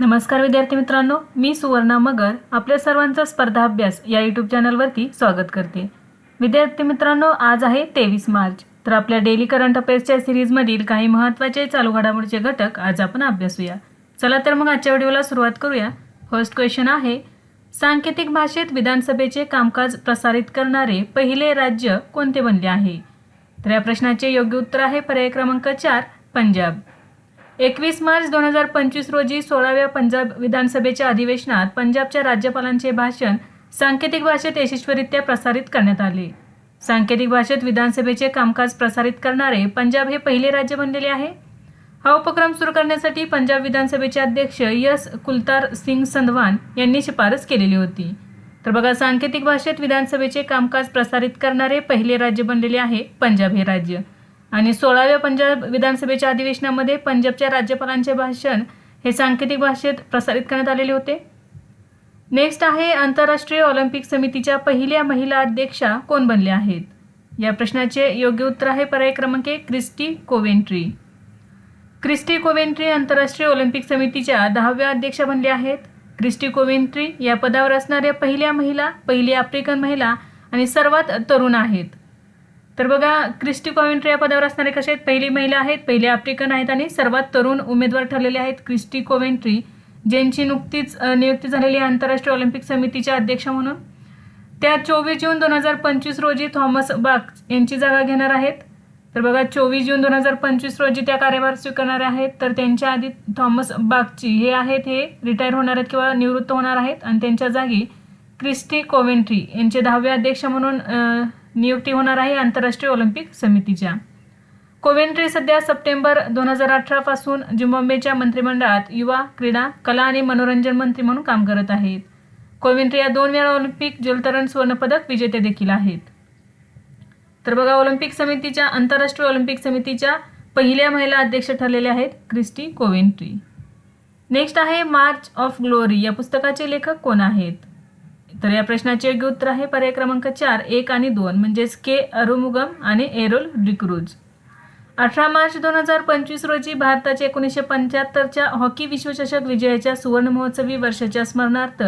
नमस्कार विद्यार्थी मित्रांनो मी सुवर्णा मगर आपल्या सर्वांचा स्पर्धा अभ्यास या यूट्यूब चॅनलवरती स्वागत करते. विद्यार्थी मित्रांनो आज आहे तेवीस मार्च तर आपल्या डेली करंट अफेअर्सच्या सिरीजमधील काही महत्त्वाचे चालू घडामोडीचे घटक आज आपण अभ्यासूया चला तर मग आजच्या व्हिडिओला सुरुवात करूया. फर्स्ट क्वेश्चन आहे सांकेतिक भाषेत विधानसभेचे कामकाज प्रसारित करणारे पहिले राज्य कोणते बनले आहे? तर या प्रश्नाचे योग्य उत्तर आहे पर्याय क्रमांक चार पंजाब. एकवीस मार्च दोन हजार पंचवीस रोजी सोळाव्या पंजाब विधानसभेच्या अधिवेशनात पंजाबच्या राज्यपालांचे भाषण सांकेतिक भाषेत यशस्वीरित्या प्रसारित करण्यात आले. सांकेतिक भाषेत विधानसभेचे कामकाज प्रसारित करणारे पंजाब हे पहिले राज्य बनलेले आहे. हा उपक्रम सुरू करण्यासाठी पंजाब विधानसभेचे अध्यक्ष यस कुलतार सिंग संधवान यांनी शिफारस केलेली होती. तर बघा सांकेतिक भाषेत विधानसभेचे कामकाज प्रसारित करणारे पहिले राज्य बनलेले आहे पंजाब हे राज्य. आणि सोळाव्या पंजाब विधानसभेच्या अधिवेशनामध्ये पंजाबच्या राज्यपालांचे भाषण हे सांकेतिक भाषेत प्रसारित करण्यात आलेले होते. नेक्स्ट आहे आंतरराष्ट्रीय ऑलिम्पिक समितीच्या पहिल्या महिला अध्यक्षा कोण बनल्या आहेत? या प्रश्नाचे योग्य उत्तर आहे पर्याय क्रमांक एक क्रिस्टी कोवेंट्री. क्रिस्टी कोवेंट्री आंतरराष्ट्रीय ऑलिम्पिक समितीच्या दहाव्या अध्यक्षा बनल्या आहेत. क्रिस्टी कोवेंट्री या पदावर असणाऱ्या पहिल्या महिला पहिली आफ्रिकन महिला आणि सर्वात तरुण आहेत. तर बघा क्रिस्टी कॉवेंट्री या पदावर असणारे कसे आहेत? पहिली महिला आहेत पहिली आफ्रिकन आहेत आणि सर्वात तरुण उमेदवार ठरलेले आहेत क्रिस्टी कोवेंट्री ज्यांची नुकतीच नियुक्ती झालेली आहे आंतरराष्ट्रीय ऑलिम्पिक समितीच्या अध्यक्ष म्हणून. त्या चोवीस जून दोन हजार पंचवीस रोजी थॉमस बाक यांची जागा घेणार आहेत. तर बघा चोवीस जून दोन हजार पंचवीस रोजी त्या कार्यभार स्वीकारणार आहेत. तर त्यांच्या आधी थॉमस बागची हे आहेत हे रिटायर होणार आहेत किंवा निवृत्त होणार आहेत. आणि त्यांच्या जागी क्रिस्टी कोवेंट्री यांचे दहावे अध्यक्ष म्हणून नियुक्ती होणार आहे आंतरराष्ट्रीय ऑलिम्पिक समितीच्या. कोवेंट्री सध्या सप्टेंबर दोन हजार अठरापासून झिम्बाब्वेच्या मंत्रिमंडळात युवा क्रीडा कला आणि मनोरंजन मंत्री म्हणून काम करत आहेत. कोवेंट्री या दोन वेळा ऑलिम्पिक जलतरण सुवर्णपदक विजेते देखील आहेत. तर बघा ऑलिम्पिक समितीच्या आंतरराष्ट्रीय ऑलिम्पिक समितीच्या पहिल्या महिला अध्यक्ष ठरलेल्या आहेत क्रिस्टी कोवेंट्री. नेक्स्ट आहे मार्च ऑफ ग्लोरी. या पुस्तकाचे लेखक कोण आहेत? तर या प्रश्नाचे योग्य उत्तर आहे पर्याय क्रमांक चार एक आणि दोन म्हणजेच के अरुमुगम आणि एरोल डिक्रूज. अठरा मार्च दोन हजार पंचवीस रोजी भारताच्या एकोणीसशे पंच्याहत्तरच्या हॉकी विश्वचषक विजयाच्या सुवर्ण महोत्सवी वर्षाच्या स्मरणार्थ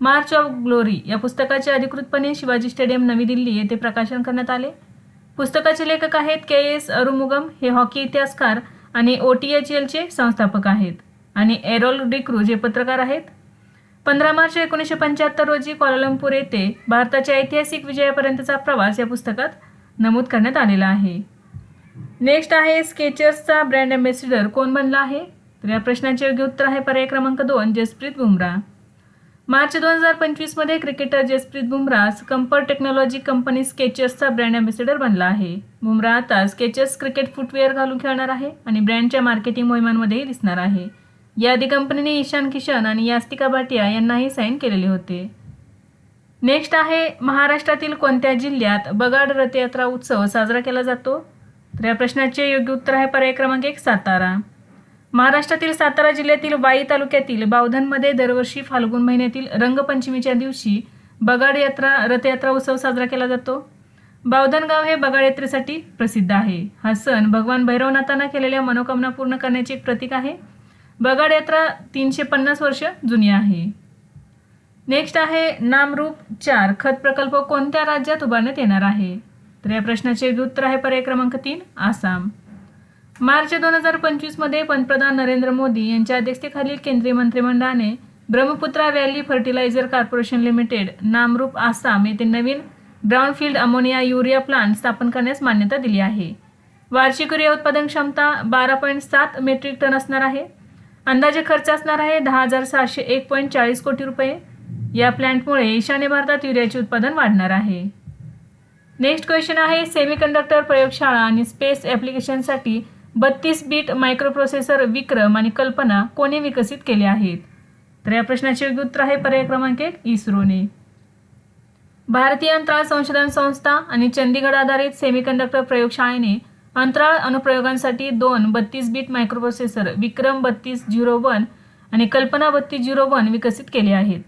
मार्च ऑफ ग्लोरी या पुस्तकाचे अधिकृतपणे शिवाजी स्टेडियम नवी दिल्ली येथे प्रकाशन करण्यात आले. पुस्तकाचे लेखक आहेत के एस अरुमुगम. हे हॉकी इतिहासकार आणि ओ टी एच एलचे संस्थापक आहेत. आणि एरोल डिक्रूज हे पत्रकार आहेत. पंधरा मार्च एकोणीसशे पंच्याहत्तर रोजी क्वालालंपूर येथे भारताच्या ऐतिहासिक विजयापर्यंतचा प्रवास या पुस्तकात नमूद करण्यात आलेला आहे. नेक्स्ट आहे स्केचर्सचा ब्रँड अँबॅसिडर कोण बनला आहे? तर या प्रश्नाचे योग्य उत्तर आहे पर्याय क्रमांक दोन जसप्रीत बुमरा. मार्च दोन हजार पंचवीसमध्ये cricketer Jasprit Bumrah comfort technology company स्केचर्सचा brand ambassador बनला आहे. बुमराह आता स्केचर्स क्रिकेट फुटवेअर घालून खेळणार आहे आणि ब्रँडच्या मार्केटिंग मोहिमांमध्येही दिसणार आहे. याआधी कंपनीने ईशान किशन आणि यास्तिका भाटिया यांनाही साईन केलेले होते. नेक्स्ट आहे महाराष्ट्रातील कोणत्या जिल्ह्यात बगाड रथयात्रा उत्सव साजरा केला जातो? तर या प्रश्नाचे योग्य उत्तर आहे पर्याय क्रमांक एक सातारा. महाराष्ट्रातील सातारा जिल्ह्यातील वाई तालुक्यातील बावधनमध्ये दरवर्षी फाल्गुन महिन्यातील रंगपंचमीच्या दिवशी बगाड यात्रा रथयात्रा उत्सव साजरा केला जातो. बावधन गाव हे बगाड यात्रेसाठी प्रसिद्ध आहे. हा सण भगवान भैरवनाथांना केलेल्या मनोकामना पूर्ण करण्याचे एक प्रतीक आहे. बगाड यात्रा तीनशे पन्नास वर्ष जुनी आहे. नेक्स्ट आहे नामरूप चार. खत प्रकल्प कोणत्या राज्यात उभारण्यात येणार आहे? तर या प्रश्नाचे उत्तर आहे पर्याय क्रमांक तीन आसाम. मार्च दोन हजार पंचवीसमध्ये पंतप्रधान नरेंद्र मोदी यांच्या अध्यक्षतेखालील केंद्रीय मंत्रिमंडळाने Brahmaputra Valley Fertilizer Corporation Limited Namrup Assam येथे नवीन ब्राऊनफील्ड अमोनिया युरिया प्लांट स्थापन करण्यास मान्यता दिली आहे. वार्षिक युरिया उत्पादन क्षमता बारा पॉईंट सात मेट्रिक टन असणार आहे. अंदाजे खर्च असणार आहे दहा हजार सहाशे एक पॉईंट चाळीस कोटी रुपये. या प्लॅन्टमुळे ईशान्य भारतात युरियाचे उत्पादन वाढणार आहे. नेक्स्ट क्वेश्चन आहे सेमीकंडक्टर प्रयोगशाळा आणि स्पेस ॲप्लिकेशनसाठी बत्तीस बीट मायक्रोप्रोसेसर विक्रम आणि कल्पना कोणी विकसित केले आहेत? तर या प्रश्नाचे योग्य उत्तर आहे पर्याय क्रमांक एक इस्रोने. भारतीय अंतराळ संशोधन संस्था आणि चंदीगड आधारित सेमीकंडक्टर प्रयोगशाळेने अंतराळ अनुप्रयोगांसाठी दोन बत्तीस बीट मायक्रोप्रोसेसर विक्रम बत्तीस झिरो वन आणि कल्पना बत्तीस झिरो वन विकसित केले आहेत.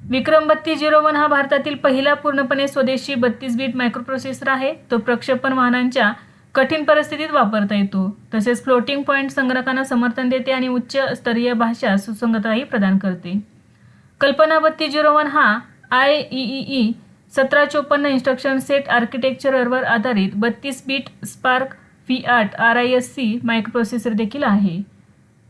विक्रम बत्तीस झिरो वन हा भारतातील पहिला पूर्णपणे स्वदेशी बत्तीस बीट मायक्रोप्रोसेसर आहे. तो प्रक्षेपण वाहनांच्या कठीण परिस्थितीत वापरता येतो. तसेच फ्लोटिंग पॉईंट संगणकांना समर्थन देते आणि उच्च स्तरीय भाषा सुसंगतताही प्रदान करते. कल्पना बत्तीस झिरो वन हा आय ई सतरा चोपन्न इन्स्ट्रक्शन सेट आर्किटेक्चरवर आधारित बत्तीस बीट स्पार्क व्ही आठ R I S C microprocessor देखील आहे.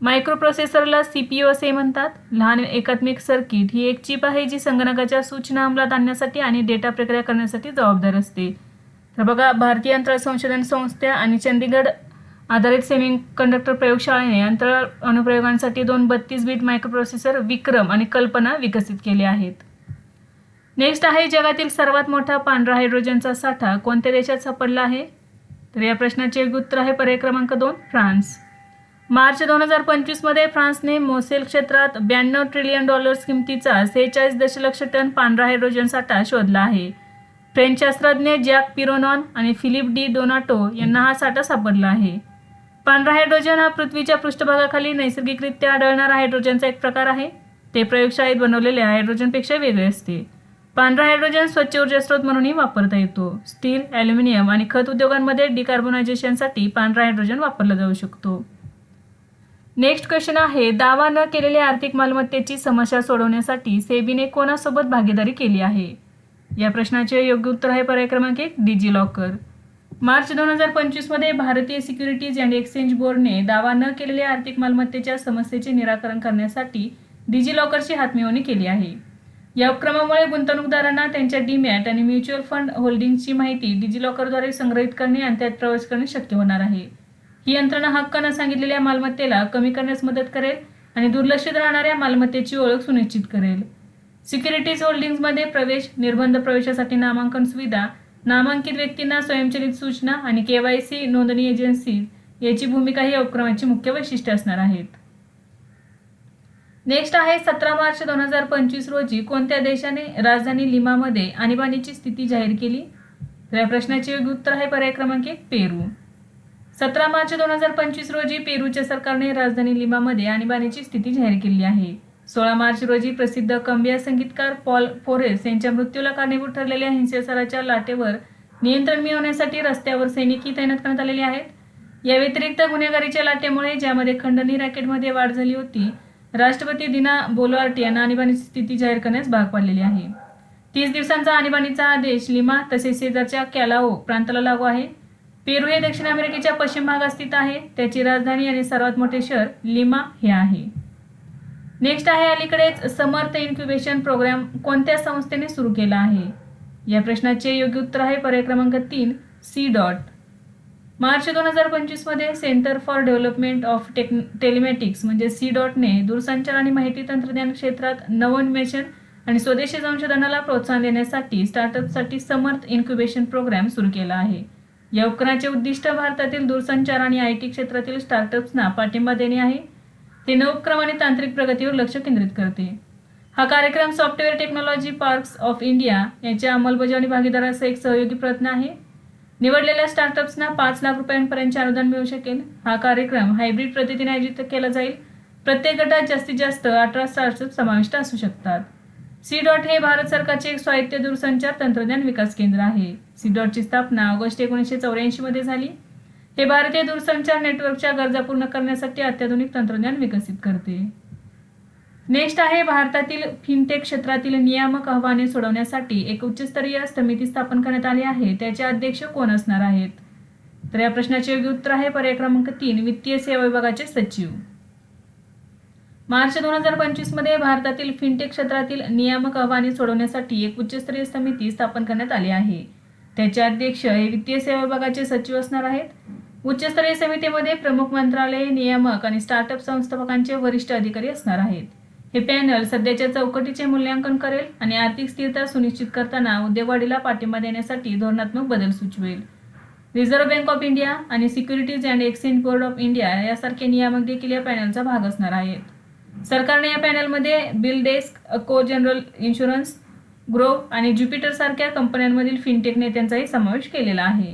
मायक्रोप्रोसेसरला सी पी यू असे म्हणतात. लहान एकात्मिक सर्किट ही एक चिप आहे जी संगणकाच्या सूचना अंमलात आणण्यासाठी आणि डेटा प्रक्रिया करण्यासाठी जबाबदार असते. तर बघा भारतीय अंतराळ संशोधन संस्था आणि चंदीगड आधारित सेमी कंडक्टर प्रयोगशाळेने अंतराळ अनुप्रयोगांसाठी दोन बत्तीस बीट मायक्रोप्रोसेसर विक्रम आणि कल्पना विकसित केले आहेत. नेक्स्ट आहे जगातील सर्वात मोठा पांढरा हायड्रोजनचा साठा कोणत्या देशात सापडला आहे? तर या प्रश्नाचे उत्तर आहे पर्याय क्रमांक दोन फ्रान्स. मार्च दोन हजार पंचवीसमध्ये फ्रान्सने मोसेल क्षेत्रात ब्याण्णव ट्रिलियन डॉलर्स किमतीचा सेहेचाळीस दशलक्ष टन पांढरा हायड्रोजन साठा शोधला आहे. फ्रेंच शास्त्रज्ञ जॅक पिरोनॉन आणि फिलिप डी डोनाटो यांना हा साठा सापडला आहे. पांढरा हायड्रोजन हा पृथ्वीच्या पृष्ठभागाखाली नैसर्गिकरित्या आढळणारा हायड्रोजनचा एक प्रकार आहे. ते प्रयोगशाळेत बनवलेल्या हायड्रोजनपेक्षा वेगळे असते. पांढरा हायड्रोजन स्वच्छ ऊर्जा स्रोत म्हणूनही वापरता येतो. स्टील ॲल्युमिनियम आणि खत उद्योगांमध्ये डिकार्बोनायझेशनसाठी पांढरा हायड्रोजन वापरला जाऊ शकतो. नेक्स्ट क्वेश्चन आहे दावा न केलेल्या आर्थिक मालमत्तेची समस्या सोडवण्यासाठी सेबीने कोणासोबत भागीदारी केली आहे? या प्रश्नाचे योग्य उत्तर आहे पर्याय क्रमांक एक डिजी लॉकर मार्च दोन हजार पंचवीसमध्ये भारतीय सिक्युरिटीज अँड एक्सचेंज बोर्डने दावा न केलेल्या आर्थिक मालमत्तेच्या समस्येचे निराकरण करण्यासाठी डिजी लॉकरची हातमिळवणी केली आहे. या उपक्रमामुळे गुंतवणूकदारांना त्यांच्या डीमॅट आणि म्युच्युअल फंड होल्डिंगची माहिती डिजिलॉकरद्वारे संग्रहित करणे आणि त्यात प्रवेश करणे शक्य होणार आहे. ही यंत्रणा हक्कानं सांगितलेल्या मालमत्तेला कमी करण्यास मदत करेल आणि दुर्लक्षित राहणाऱ्या मालमत्तेची ओळख सुनिश्चित करेल. सिक्युरिटीज होल्डिंग्जमध्ये प्रवेश निर्बंध प्रवेशासाठी नामांकन सुविधा नामांकित व्यक्तींना स्वयंचलित सूचना आणि केवायसी नोंदणी एजन्सी याची भूमिका ही उपक्रमाची मुख्य वैशिष्ट्ये असणार आहेत. नेक्स्ट आहे सतरा मार्च दोन हजार पंचवीस रोजी कोणत्या देशाने राजधानी लिमामध्ये आणीबाणीची स्थिती जाहीर केली? तर या प्रश्नाचे योग्य उत्तर आहे पर्याय क्रमांक एक पेरू. सतरा मार्च दोन हजार पंचवीस रोजी पेरूच्या सरकारने राजधानी लिमामध्ये आणीबाणीची स्थिती जाहीर केली आहे. सोळा मार्च रोजी प्रसिद्ध कंबिया संगीतकार पॉल फोरेस यांच्या मृत्यूला कारणीभूत ठरलेल्या हिंसाचाराच्या लाटेवर नियंत्रण मिळवण्यासाठी रस्त्यावर सैनिकी तैनात करण्यात आलेले आहेत. या व्यतिरिक्त गुन्हेगारीच्या लाटेमुळे ज्यामध्ये खंडणी रॅकेटमध्ये वाढ झाली होती राष्ट्रपती दिना बोलवार्ट यांना आणीबाणी स्थिती जाहीर करण्यास भाग पाडलेली आहे. तीस दिवसांचा आणीबाणीचा आदेश लिमा तसेच शेजारच्या कॅलाओ प्रांताला लागू आहे. पेरू हे दक्षिण अमेरिकेच्या पश्चिम भागात स्थित आहे. त्याची राजधानी आणि सर्वात मोठे शहर लिमा हे आहे. नेक्स्ट आहे अलीकडेच समर्थ इन्क्युबेशन प्रोग्राम कोणत्या संस्थेने सुरू केला आहे? या प्रश्नाचे योग्य उत्तर आहे. पर्याय क्रमांक तीन सी डॉट. मार्च दोन हजार पंचवीसमध्ये Centre for Development of tech Telematics म्हणजे सी डॉटने दूरसंचार आणि माहिती तंत्रज्ञान क्षेत्रात नवोन्मेषण आणि स्वदेशी संशोधनाला प्रोत्साहन देण्यासाठी स्टार्टअपसाठी समर्थ इन्क्युबेशन प्रोग्राम सुरू केला आहे. या उपक्रमाचे उद्दिष्ट भारतातील दूरसंचार आणि आय टी क्षेत्रातील स्टार्टअप्सना पाठिंबा देणे आहे. ते नवक्रम आणि तांत्रिक प्रगतीवर लक्ष केंद्रित करते. हा कार्यक्रम Software Technology Parks of India यांच्या अंमलबजावणी भागीदाराचा एक सहयोगी प्रयत्न आहे. निवडलेल्या स्टार्टअप्सना पाच लाख रुपयांपर्यंतचे अनुदान मिळू शकेल. हा कार्यक्रम हायब्रिड पद्धतीने आयोजित केला जाईल. प्रत्येक गटात जास्तीत जास्त अठरा स्टार्टअप समाविष्ट असू शकतात. सी डॉट हे भारत सरकारचे एक स्वायत्त दूरसंचार तंत्रज्ञान विकास केंद्र आहे. सी डॉटची स्थापना ऑगस्ट एकोणीसशे चौऱ्याऐंशी मध्ये झाली. हे भारतीय दूरसंचार नेटवर्कच्या गरजा पूर्ण करण्यासाठी अत्याधुनिक तंत्रज्ञान विकसित करते. नेक्स्ट आहे भारतातील फिनटेक क्षेत्रातील नियामक आव्हाने सोडवण्यासाठी एक उच्चस्तरीय समिती स्थापन करण्यात आली आहे. त्याचे अध्यक्ष कोण असणार आहेत? तर या प्रश्नाचे योग्य उत्तर आहे पर्याय क्रमांक तीन वित्तीय सेवा विभागाचे सचिव. मार्च दोन हजार पंचवीसमध्ये भारतातील फिनटेक क्षेत्रातील नियामक आव्हाने सोडवण्यासाठी एक उच्चस्तरीय समिती स्थापन करण्यात आली आहे. त्याचे अध्यक्ष हे वित्तीय सेवा विभागाचे सचिव असणार आहेत. उच्चस्तरीय समितीमध्ये प्रमुख मंत्रालय नियामक आणि स्टार्टअप संस्थापकांचे वरिष्ठ अधिकारी असणार आहेत. हे पॅनल सध्याच्या चौकटीचे मूल्यांकन करेल आणि आर्थिक स्थिरता सुनिश्चित करताना उद्योगवाढीला पाठिंबा देण्यासाठी धोरणात्मक बदल सुचवेल. रिझर्व्ह बँक ऑफ इंडिया आणि Securities and Exchange Board of India यासारखे नियामक देखील या पॅनलचा भाग असणार आहेत. सरकारने या पॅनलमध्ये बिल डेस्क को जनरल इन्शुरन्स ग्रो आणि ज्युपिटर सारख्या कंपन्यांमधील फिनटेक नेत्यांचाही समावेश केलेला आहे.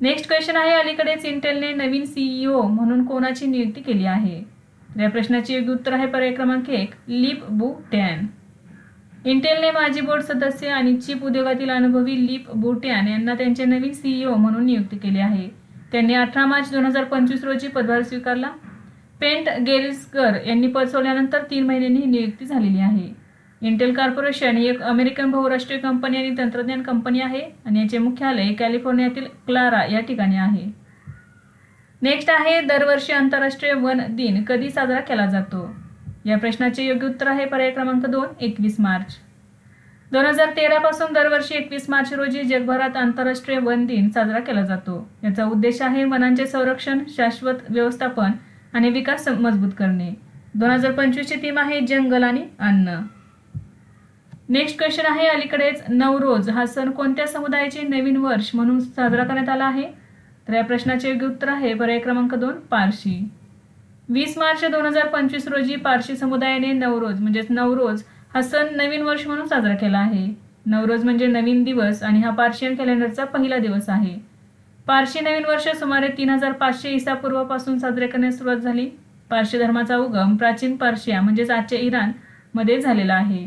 नेक्स्ट क्वेश्चन आहे अलीकडेच इंटेलने नवीन सीईओ म्हणून कोणाची नियुक्ती केली आहे? या प्रश्नाचे योग्य उत्तर आहे पर्याय क्रमांक एक लिप बू टॅन इंटेलने माजी बोर्ड सदस्य आणि चिप उद्योगातील अनुभवी लिप बोट्यान यांना त्यांचे नवीन सीईओ म्हणून नियुक्त केले आहे. त्यांनी अठरा मार्च दोन हजार पंचवीस रोजी पदभार स्वीकारला. पेंट गेरिसकर यांनी पद सोडल्यानंतर तीन महिन्यांनी ही नियुक्ती झालेली आहे. इंटेल कॉर्पोरेशन ही एक अमेरिकन बहुराष्ट्रीय कंपनी आणि तंत्रज्ञान कंपनी आहे आणि याचे मुख्यालय कॅलिफोर्नियातील क्लारा या ठिकाणी आहे. नेक्स्ट आहे दरवर्षी आंतरराष्ट्रीय वन दिन कधी साजरा केला जातो? या प्रश्नाचे योग्य उत्तर आहे पर्याय क्रमांक दोन एकवीस मार्च. दोन हजार तेरा पासून दरवर्षी एकवीस मार्च रोजी जगभरात आंतरराष्ट्रीय वन दिन साजरा केला जातो. याचा उद्देश आहे वनांचे संरक्षण शाश्वत व्यवस्थापन आणि विकास मजबूत करणे. दोन हजार पंचवीसची थीम आहे जंगल आणि अन्न. नेक्स्ट क्वेश्चन आहे अलीकडेच नवरोज हा सण कोणत्या समुदायाचे नवीन वर्ष म्हणून साजरा करण्यात आला आहे? तर या प्रश्नाचे योग्य उत्तर आहे. पर्याय क्रमांक दोन पारशी. वीस मार्च दोन हजार पंचवीस रोजी पारशी समुदायाने नवरोज म्हणजेच नवरोज हा सण नवीन वर्ष म्हणून साजरा केला आहे. नवरोज म्हणजे नवीन दिवस आणि हा पार्शियन कॅलेंडरचा पहिला दिवस आहे. पारशी नवीन वर्ष सुमारे तीन हजार पाचशे ईसापूर्वापासून साजरे करण्यास सुरुवात झाली. पारशी धर्माचा उगम प्राचीन पार्शिया म्हणजेच आजच्या इराणमध्ये झालेला आहे.